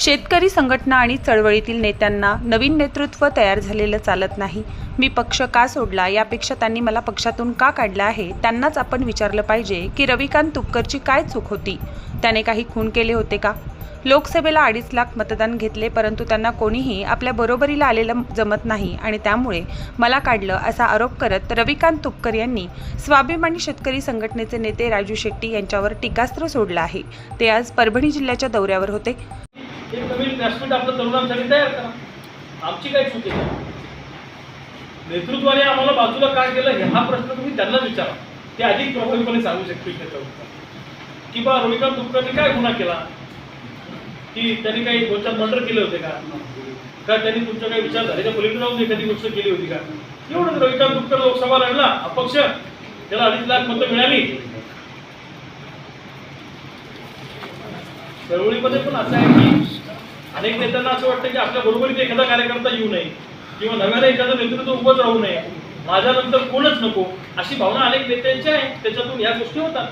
शेतकरी संघटना आणि चळवळीतील नेत्यांना नवीन नेतृत्व तयार झालेलं चालत नाही. मी पक्ष का सोडला यापेक्षा त्यांनी मला पक्षातून का काढलं आहे त्यांनाच आपण विचारलं पाहिजे की रविकांत तुपकरची काय चूक होती? त्याने काही खून केले होते का? लोकसभेला अडीच लाख मतदान घेतले परंतु त्यांना कोणीही आपल्या बरोबरीला आलेलं जमत नाही आणि त्यामुळे मला काढलं असा आरोप करत रविकांत तुपकर यांनी स्वाभिमानी शेतकरी संघटनेचे नेते राजू शेट्टी यांच्यावर टीकास्त्र सोडलं आहे. ते आज परभणी जिल्ह्याच्या दौऱ्यावर होते. एक नवीन व्यासपीठ आपल्या तरुणांसाठी तयार करा. आमची काय चुकी आहे नेतृत्वाने आम्हाला बाजूला काय केलं हे हा प्रश्न तुम्ही त्यांना विचारा. ते अधिक प्रभावीपणे सांगू शकतील त्याच्यावर की बा रविकांत तुपकरने काय गुन्हा केला? की त्यांनी काही गोष्ट मर्डर केले होते का? का त्यांनी तुमच्या काही विचार विचारधारेच्या पलीकडे जाऊन एखादी गोष्ट केली होती का? एवढंच रविकांत तुपकर लोकसभा लढला अपक्ष. त्याला अडीच लाख मतं मिळाली. चळवळीमध्ये पण असं आहे की अनेक नेत्यांना असं वाटतं की आपल्या बरोबरीत एखादा कार्यकर्ता येऊ नये किंवा नव्याने एखादं नेतृत्व उभंच राहू नये. माझ्यानंतर कोणच नको. अशी भावना अनेक नेत्यांची आहे. त्याच्यातून या गोष्टी होतात.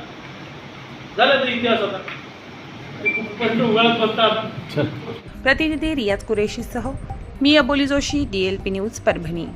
झाल्या तर इतिहास आता. प्रतिनिधी रियाज कुरेशीसह मी Aboli Joshi D L P news Parbhani.